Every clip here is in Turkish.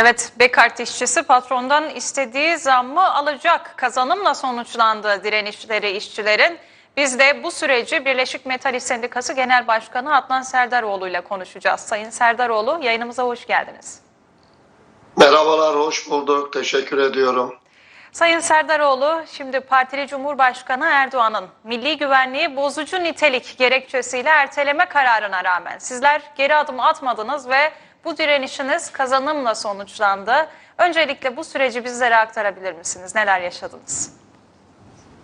Evet, Bekart işçisi patrondan istediği zammı alacak. Kazanımla sonuçlandı direnişleri işçilerin. Biz de bu süreci Birleşik Metal İş Sendikası Genel Başkanı Adnan Serdaroğlu ile konuşacağız. Sayın Serdaroğlu yayınımıza hoş geldiniz. Merhabalar, hoş bulduk. Teşekkür ediyorum. Sayın Serdaroğlu, şimdi partili Cumhurbaşkanı Erdoğan'ın milli güvenliği bozucu nitelik gerekçesiyle erteleme kararına rağmen sizler geri adım atmadınız ve bu direnişiniz kazanımla sonuçlandı. Öncelikle bu süreci bizlere aktarabilir misiniz? Neler yaşadınız?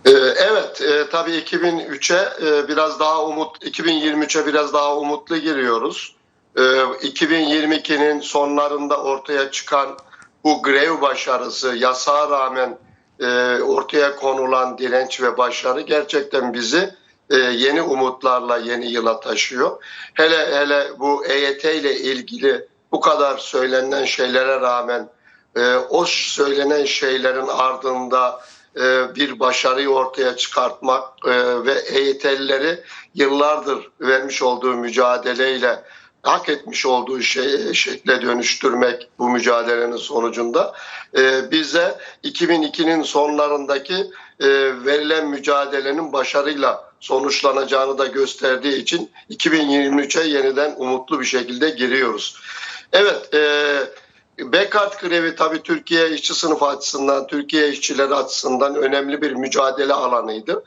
Ee, evet, e, tabii 2003'e e, biraz daha umut, 2023'e biraz daha umutlu giriyoruz. Ee, 2022'nin sonlarında ortaya çıkan bu grev başarısı, yasağa rağmen e, ortaya konulan direnç ve başarı gerçekten bizi e, yeni umutlarla yeni yıla taşıyor. Hele hele bu EYT ile ilgili bu kadar söylenen şeylere rağmen e, o söylenen şeylerin ardında e, bir başarıyı ortaya çıkartmak e, ve EYT'lileri yıllardır vermiş olduğu mücadeleyle hak etmiş olduğu şey, şekle dönüştürmek bu mücadelenin sonucunda e, bize 2002'nin sonlarındaki e, verilen mücadelenin başarıyla sonuçlanacağını da gösterdiği için 2023'e yeniden umutlu bir şekilde giriyoruz. Evet, e, Bekart grevi tabii Türkiye işçi sınıfı açısından, Türkiye işçileri açısından önemli bir mücadele alanıydı.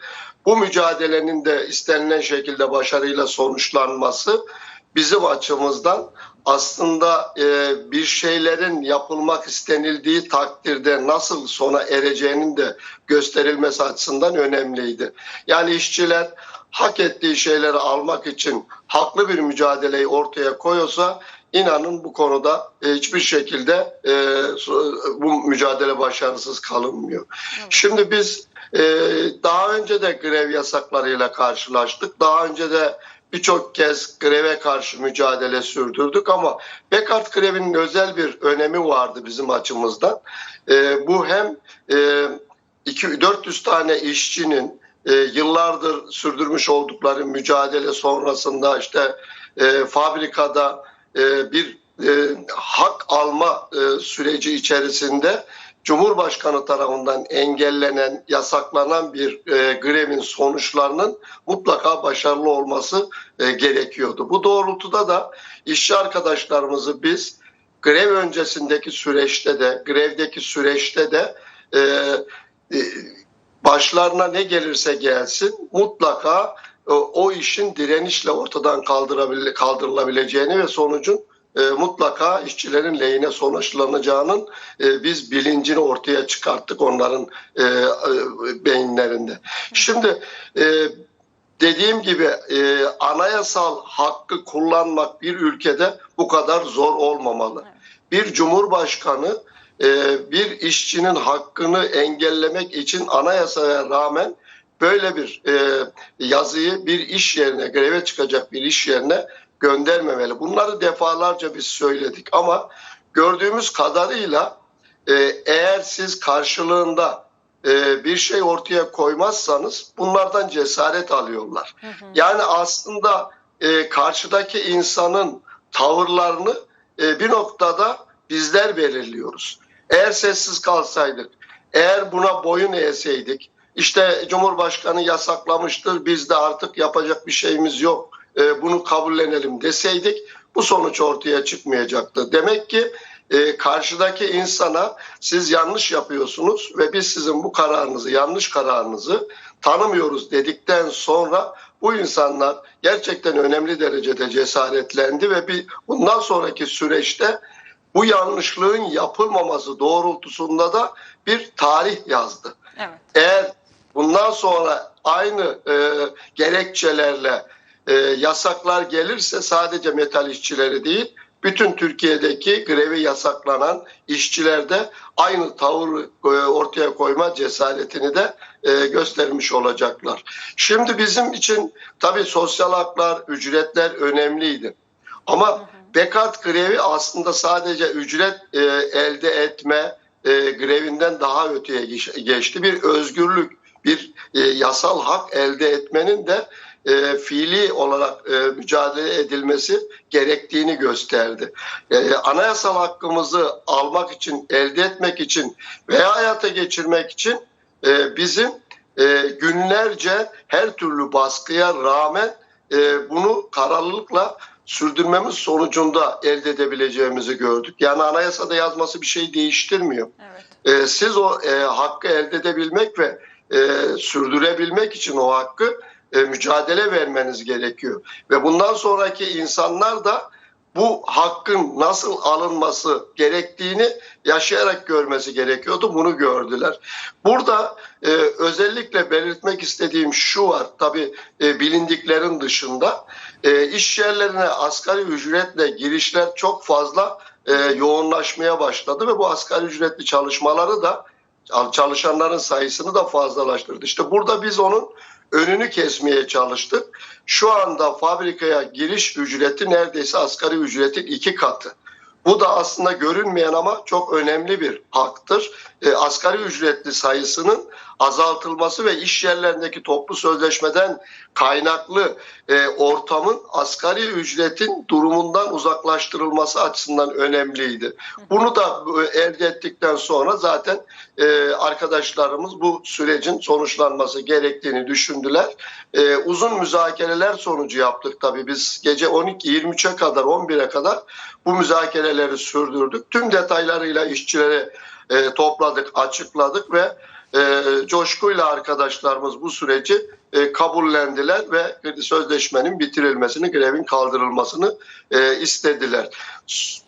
Bu mücadelenin de istenilen şekilde başarıyla sonuçlanması bizim açımızdan aslında e, bir şeylerin yapılmak istenildiği takdirde nasıl sona ereceğinin de gösterilmesi açısından önemliydi. Yani işçiler hak ettiği şeyleri almak için haklı bir mücadeleyi ortaya koyuyorsa inanın bu konuda e, hiçbir şekilde e, bu mücadele başarısız kalınmıyor. Şimdi biz e, daha önce de grev yasaklarıyla karşılaştık. Daha önce de birçok kez greve karşı mücadele sürdürdük ama Bekart grevinin özel bir önemi vardı bizim açımızdan. E, bu hem e, 2, 400 tane işçinin e, yıllardır sürdürmüş oldukları mücadele sonrasında işte e, fabrikada e, bir e, hak alma e, süreci içerisinde Cumhurbaşkanı tarafından engellenen, yasaklanan bir e, grevin sonuçlarının mutlaka başarılı olması e, gerekiyordu. Bu doğrultuda da işçi arkadaşlarımızı biz grev öncesindeki süreçte de, grevdeki süreçte de e, e, başlarına ne gelirse gelsin mutlaka o işin direnişle ortadan kaldırılabileceğini ve sonucun e, mutlaka işçilerin lehine sonuçlanacağının e, biz bilincini ortaya çıkarttık onların e, e, beyinlerinde. Şimdi e, dediğim gibi e, anayasal hakkı kullanmak bir ülkede bu kadar zor olmamalı. Bir cumhurbaşkanı e, bir işçinin hakkını engellemek için anayasaya rağmen böyle bir e, yazıyı bir iş yerine, greve çıkacak bir iş yerine göndermemeli. Bunları defalarca biz söyledik ama gördüğümüz kadarıyla e, eğer siz karşılığında e, bir şey ortaya koymazsanız bunlardan cesaret alıyorlar. Hı hı. Yani aslında e, karşıdaki insanın tavırlarını e, bir noktada bizler belirliyoruz. Eğer sessiz kalsaydık, eğer buna boyun eğseydik, işte Cumhurbaşkanı yasaklamıştır, biz de artık yapacak bir şeyimiz yok, e, bunu kabullenelim deseydik bu sonuç ortaya çıkmayacaktı. Demek ki e, karşıdaki insana siz yanlış yapıyorsunuz ve biz sizin bu kararınızı, yanlış kararınızı tanımıyoruz dedikten sonra bu insanlar gerçekten önemli derecede cesaretlendi ve bir bundan sonraki süreçte bu yanlışlığın yapılmaması doğrultusunda da bir tarih yazdı. Evet. Eğer bundan sonra aynı e, gerekçelerle e, yasaklar gelirse sadece metal işçileri değil, bütün Türkiye'deki grevi yasaklanan işçiler de aynı tavır e, ortaya koyma cesaretini de e, göstermiş olacaklar. Şimdi bizim için tabii sosyal haklar, ücretler önemliydi. Ama Bekat grevi aslında sadece ücret e, elde etme grevinden daha öteye geçti. Bir özgürlük, bir e, yasal hak elde etmenin de e, fiili olarak e, mücadele edilmesi gerektiğini gösterdi. E, anayasal hakkımızı almak için, elde etmek için veya hayata geçirmek için e, bizim e, günlerce her türlü baskıya rağmen e, bunu kararlılıkla sürdürmemiz sonucunda elde edebileceğimizi gördük. Yani anayasada yazması bir şey değiştirmiyor. Evet. E, siz o e, hakkı elde edebilmek ve e, sürdürebilmek için o hakkı e, mücadele vermeniz gerekiyor. Ve bundan sonraki insanlar da bu hakkın nasıl alınması gerektiğini yaşayarak görmesi gerekiyordu. Bunu gördüler. Burada e, özellikle belirtmek istediğim şu var. Tabii e, bilindiklerin dışında e, iş yerlerine asgari ücretle girişler çok fazla e, yoğunlaşmaya başladı ve bu asgari ücretli çalışmaları da çalışanların sayısını da fazlalaştırdı. İşte burada biz onun önünü kesmeye çalıştık. Şu anda fabrikaya giriş ücreti neredeyse asgari ücretin iki katı. Bu da aslında görünmeyen ama çok önemli bir haktır. E, asgari ücretli sayısının azaltılması ve iş yerlerindeki toplu sözleşmeden kaynaklı e, ortamın asgari ücretin durumundan uzaklaştırılması açısından önemliydi. Bunu da e, elde ettikten sonra zaten e, arkadaşlarımız bu sürecin sonuçlanması gerektiğini düşündüler. E, uzun müzakereler sonucu yaptık tabii biz gece 12-23'e kadar 11'e kadar bu müzakereleri sürdürdük. Tüm detaylarıyla işçilere topladık, açıkladık ve e, coşkuyla arkadaşlarımız bu süreci e, kabullendiler ve sözleşmenin bitirilmesini, grevin kaldırılmasını e, istediler.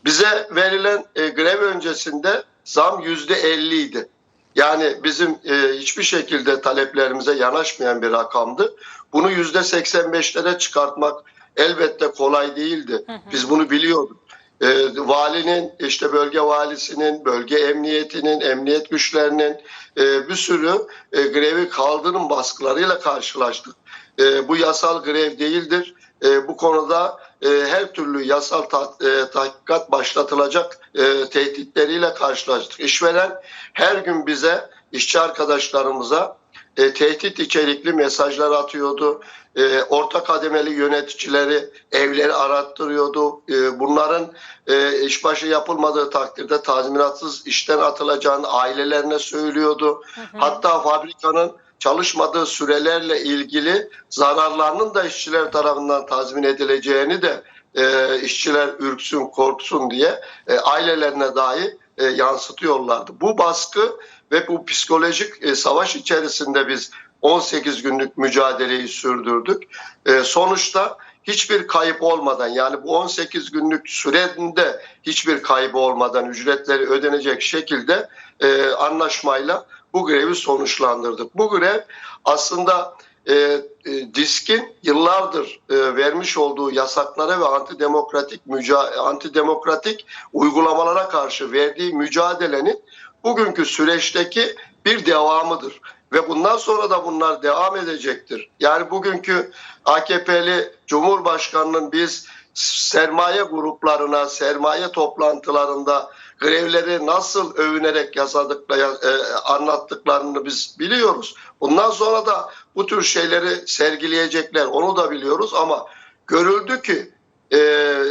Bize verilen e, grev öncesinde zam yüzde 50 idi. Yani bizim e, hiçbir şekilde taleplerimize yanaşmayan bir rakamdı. Bunu yüzde 85'lere çıkartmak elbette kolay değildi. Biz bunu biliyorduk. E, valinin, işte bölge valisinin, bölge emniyetinin, emniyet güçlerinin e, bir sürü e, grevi kaldırım baskılarıyla karşılaştık. E, bu yasal grev değildir. E, bu konuda e, her türlü yasal ta, e, tahkikat başlatılacak e, tehditleriyle karşılaştık. İşveren her gün bize, işçi arkadaşlarımıza e, tehdit içerikli mesajlar atıyordu. E, orta kademeli yöneticileri evleri arattırıyordu. E, bunların e, işbaşı yapılmadığı takdirde tazminatsız işten atılacağını ailelerine söylüyordu. Hatta fabrikanın çalışmadığı sürelerle ilgili zararlarının da işçiler tarafından tazmin edileceğini de e, işçiler ürksün, korksun diye e, ailelerine dahi e, yansıtıyorlardı. Bu baskı ve bu psikolojik e, savaş içerisinde biz 18 günlük mücadeleyi sürdürdük. E, sonuçta hiçbir kayıp olmadan yani bu 18 günlük sürede hiçbir kaybı olmadan ücretleri ödenecek şekilde e, anlaşmayla bu grevi sonuçlandırdık. Bu grev aslında e, e, diskin yıllardır e, vermiş olduğu yasaklara ve antidemokratik müca antidemokratik uygulamalara karşı verdiği mücadelenin bugünkü süreçteki bir devamıdır ve bundan sonra da bunlar devam edecektir. Yani bugünkü AKP'li Cumhurbaşkanının biz sermaye gruplarına, sermaye toplantılarında grevleri nasıl övünerek yasadıkla, e, anlattıklarını biz biliyoruz. Bundan sonra da bu tür şeyleri sergileyecekler onu da biliyoruz ama görüldü ki e,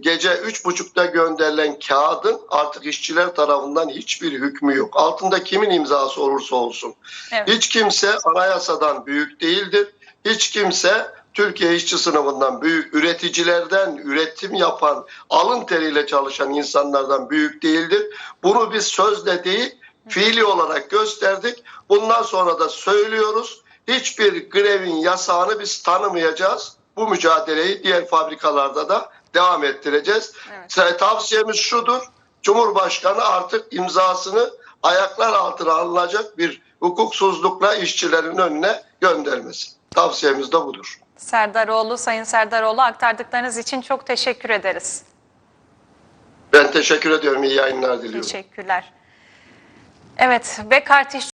gece üç buçukta gönderilen kağıdın artık işçiler tarafından hiçbir hükmü yok. Altında kimin imzası olursa olsun. Evet. Hiç kimse anayasadan büyük değildir. Hiç kimse Türkiye işçi sınıfından büyük, üreticilerden, üretim yapan, alın teriyle çalışan insanlardan büyük değildir. Bunu biz sözle değil, fiili olarak gösterdik. Bundan sonra da söylüyoruz. Hiçbir grevin yasağını biz tanımayacağız. Bu mücadeleyi diğer fabrikalarda da devam ettireceğiz. Evet. Tavsiyemiz şudur. Cumhurbaşkanı artık imzasını ayaklar altına alınacak bir hukuksuzlukla işçilerin önüne göndermesin. Tavsiyemiz de budur. Serdaroğlu, Sayın Serdaroğlu aktardıklarınız için çok teşekkür ederiz. Ben teşekkür ediyorum. İyi yayınlar diliyorum. Teşekkürler. Evet, Bekart